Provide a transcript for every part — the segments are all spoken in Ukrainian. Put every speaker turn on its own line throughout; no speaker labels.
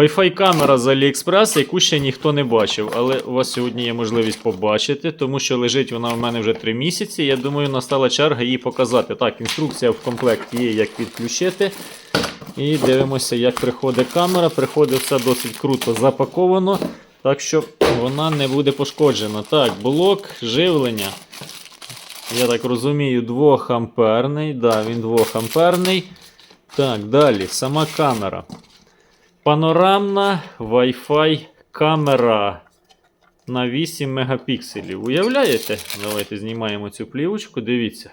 Wi-Fi камера з AliExpress, яку ще ніхто не бачив, але у вас сьогодні є можливість побачити, тому що лежить вона в мене вже 3 місяці. Я думаю, настала черга її показати. Так, інструкція в комплекті є, як підключити. І дивимося, як приходить камера. Приходить все досить круто запаковано, так що вона не буде пошкоджена. Так, блок живлення. Я так розумію, 2 амперний. Да, він 2 амперний. Так, далі, сама камера. Панорамна Wi-Fi камера на 8 мегапікселів. Уявляєте? Давайте знімаємо цю плівочку, дивіться.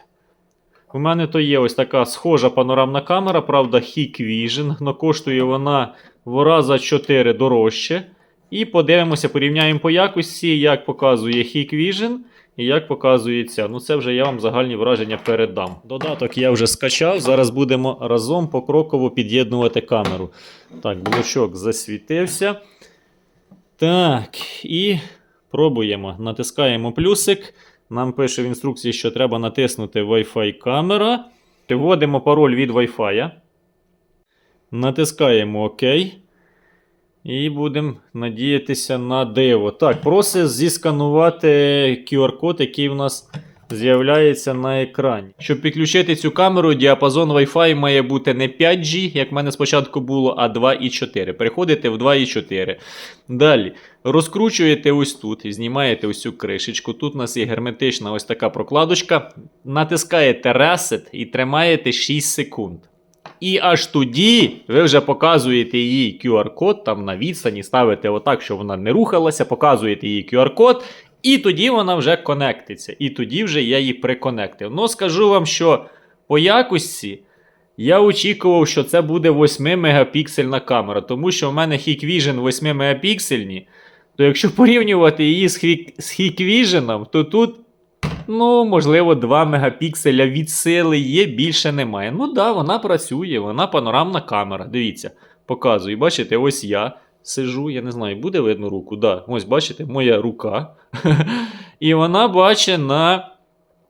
У мене то є ось така схожа панорамна камера, правда, Hikvision, але коштує вона в раза 4 дорожче. І подивимося, порівняємо по якості, як показує Hikvision і як показує ця. Ну це вже я вам загальні враження передам. Додаток я вже скачав. Зараз будемо разом покроково під'єднувати камеру. Так, блочок засвітився. Так, і пробуємо. Натискаємо плюсик. Нам пише в інструкції, що треба натиснути Wi-Fi камера. Вводимо пароль від Wi-Fi. Натискаємо ОК. І будемо надіятися на диво. Так, просить зісканувати QR-код, який в нас з'являється на екрані. Щоб підключити цю камеру, діапазон Wi-Fi має бути не 5G, як в мене спочатку було, а 2,4. Переходите в 2,4. Далі розкручуєте ось тут, і знімаєте ось цю кришечку. Тут у нас є герметична ось така прокладочка. Натискаєте Reset і тримаєте 6 секунд. І аж тоді ви вже показуєте їй QR-код там на відстані, ставите отак, щоб вона не рухалася, показуєте їй QR-код, і тоді вона вже конектиться. І тоді вже я її приконектив. Ну, скажу вам, що по якості я очікував, що це буде 8 мегапіксельна камера, тому що в мене Hikvision 8 мегапіксельні. То якщо порівнювати її з Hik- Hikvision, то тут Ну, можливо, 2 мегапікселя від сили є, більше немає. Ну да, вона працює, вона панорамна камера. Дивіться, показую. Бачите, ось я сижу, я не знаю, буде видно руку? Да, Ось бачите, моя рука. І вона бачить на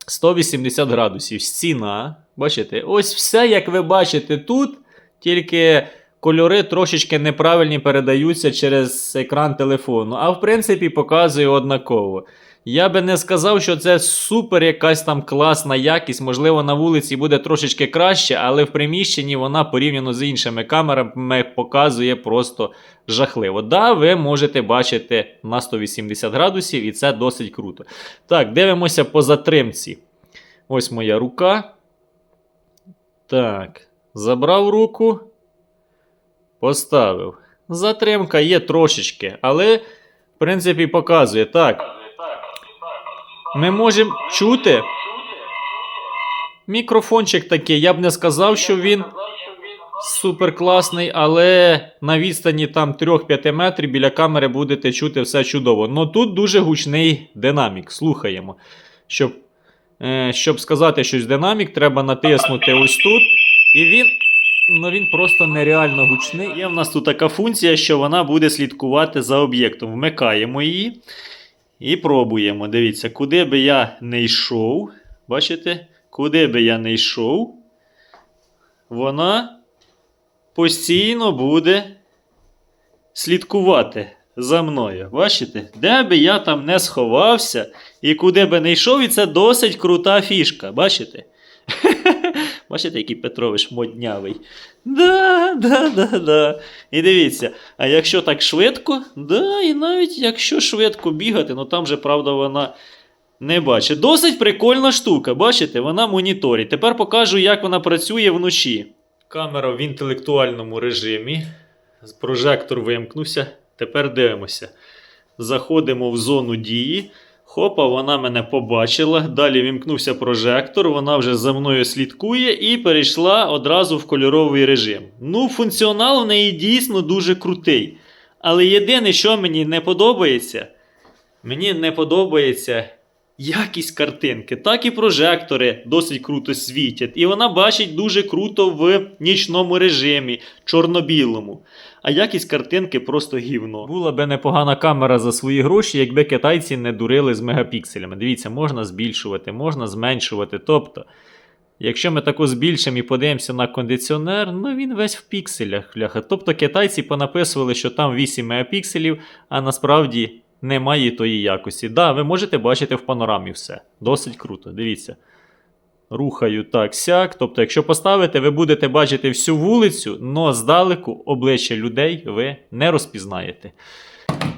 180 градусів. Стіна. Бачите, ось все, як ви бачите тут, тільки. Кольори трошечки неправильні передаються через екран телефону, а в принципі показує однаково. Я би не сказав, що це супер якась там класна якість. Можливо, на вулиці буде трошечки краще, але в приміщенні вона порівняно з іншими камерами показує просто жахливо. Да, ви можете бачити на 180 градусів, і це досить круто. Так, дивимося по затримці. Ось моя рука. Так, забрав руку. Поставив. Затримка є трошечки, але, в принципі, показує. Так. Ми можемо чути. Мікрофончик такий, я б не сказав, що він супер класний, але на відстані там 3-5 метрів біля камери будете чути все чудово. Ну тут дуже гучний динамік. Слухаємо. Щоб, е, щоб сказати щось динамік, треба натиснути ось тут. І він. Ну він просто нереально гучний. Є в нас тут така функція, що вона буде слідкувати за об'єктом. Вмикаємо її. І пробуємо. Дивіться, куди би я не йшов. Бачите? Куди би я не йшов, вона постійно буде слідкувати за мною. Бачите? Де би я там не сховався і куди би не йшов, і це досить крута фішка. Бачите? Бачите, який Петрович моднявий. Да, да, да, да. І дивіться, а якщо так швидко, да, і навіть якщо швидко бігати, ну там же, правда, вона не бачить. Досить прикольна штука, бачите, вона моніторить. Тепер покажу, як вона працює вночі. Камера в інтелектуальному режимі. Прожектор вимкнувся. Тепер дивимося. Заходимо в зону дії. Хопа, вона мене побачила. Далі вімкнувся прожектор, вона вже за мною слідкує і перейшла одразу в кольоровий режим. Ну, функціонал в неї дійсно дуже крутий. Але єдине, що мені не подобається, мені не подобається якість картинки. Так і прожектори досить круто світять. І вона бачить дуже круто в нічному режимі, чорно-білому. А якість картинки просто гівно. Була би непогана камера за свої гроші, якби китайці не дурили з мегапікселями. Дивіться, можна збільшувати, можна зменшувати. Тобто Якщо ми тако збільшимо і подивимося на кондиціонер, ну він весь в пікселях. Тобто китайці понаписували, що там 8 мегапікселів, а насправді немає тої якості. Да, ви можете бачити в панорамі все. Досить круто. Дивіться. Рухаю так сяк. Тобто, якщо поставите, ви будете бачити всю вулицю, але здалеку обличчя людей ви не розпізнаєте.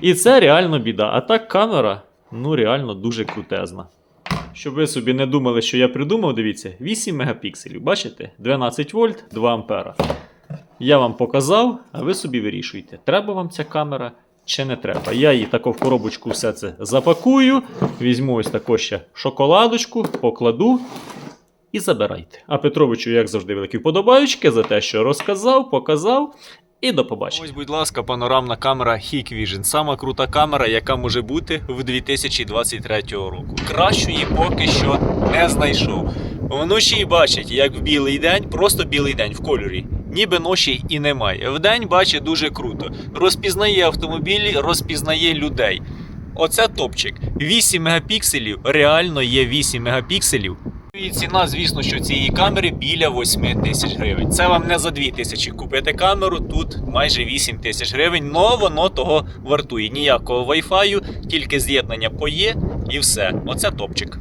І це реально біда. А так камера, ну реально дуже крутезна. Щоб ви собі не думали, що я придумав, дивіться, 8 мегапікселів. Бачите? 12 вольт, 2 ампера. Я вам показав, а ви собі вирішуйте, треба вам ця камера чи не треба. Я її тако в коробочку все це запакую, візьму ось тако ще шоколадочку, покладу і забирайте. А Петровичу, як завжди, великі вподобаючки за те, що розказав, показав. І до побачення. Ось, будь ласка, панорамна камера Hikvision. Сама крута камера, яка може бути в 2023 року. Кращої поки що не знайшов. Вночі бачить, як в білий день, просто білий день в кольорі. Ніби ночі і немає. Вдень бачить дуже круто. Розпізнає автомобілі, розпізнає людей. Оце топчик. 8 мегапікселів, реально є 8 мегапікселів. І ціна, звісно, що цієї камери біля 8 тисяч гривень. Це вам не за 2 тисячі купити камеру, тут майже 8 тисяч гривень, но воно того вартує. Ніякого Wi-Fi, тільки з'єднання по є і все. Оце топчик.